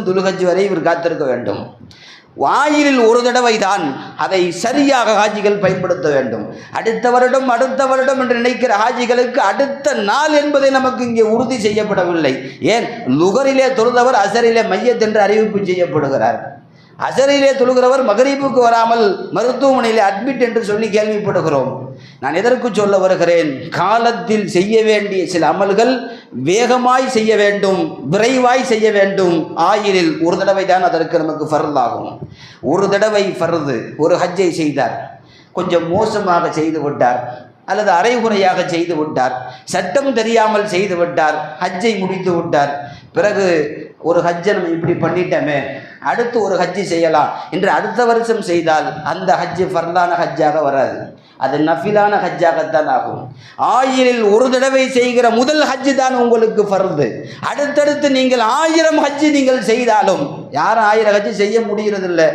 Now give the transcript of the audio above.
துலுகஜ் வரை இவர் காத்திருக்க வேண்டும். வாயிலில் ஒரு தடவை தான் அதை சரியாக ஹாஜிகள் பயன்படுத்த வேண்டும். அடுத்த வருடம் அடுத்த வருடம் என்று நினைக்கிற ஹாஜிகளுக்கு அடுத்த நாள் என்பதை நமக்கு இங்கே உறுதி செய்யப்படவில்லை. ஏன்? லுகரிலே தொழுதவர் அசரிலே மையத் என்று அறிவிப்பு செய்யப்படுகிறார். அசரிலே தொழுகிறவர் மகரீபுக்கு வராமல் மருத்துவமனையில் அட்மிட் என்று சொல்லி கேள்விப்படுகிறோம். நான் எதற்கு சொல்ல வருகிறேன்? காலத்தில் செய்ய வேண்டிய சில அமல்கள் வேகமாய் செய்ய வேண்டும் விரைவாய் செய்ய வேண்டும். ஆயிலில் ஒரு தடவை தான் அதற்கு நமக்கு ஃபர்தாகும். ஒரு தடவை ஃபர்து ஒரு ஹஜ்ஜை செய்தார். கொஞ்சம் மோசமாக செய்து விட்டார். அல்லது அரைகுறையாக செய்து விட்டார். சட்டம் தெரியாமல் செய்து விட்டார். ஹஜ்ஜை முடித்து விட்டார். பிறகு ஒரு ஹஜ்ஜை நம்ம இப்படி பண்ணிட்டோமே அடுத்து ஒரு ஹஜ்ஜி செய்யலாம் என்று அடுத்த வருஷம் செய்தால் அந்த ஹஜ்ஜு ஃபர்லான ஹஜ்ஜாக வராது. அது நஃபிலான ஹஜ்ஜாகத்தான் ஆகும். ஆயிரில் ஒரு தடவை செய்கிற முதல் ஹஜ்ஜு தான் உங்களுக்கு ஃபர்து. அடுத்தடுத்து நீங்கள் ஆயிரம் ஹஜ்ஜு நீங்கள் செய்தாலும் யாரும் ஆயிரம் ஹஜ்ஜு செய்ய முடியறதில்லை.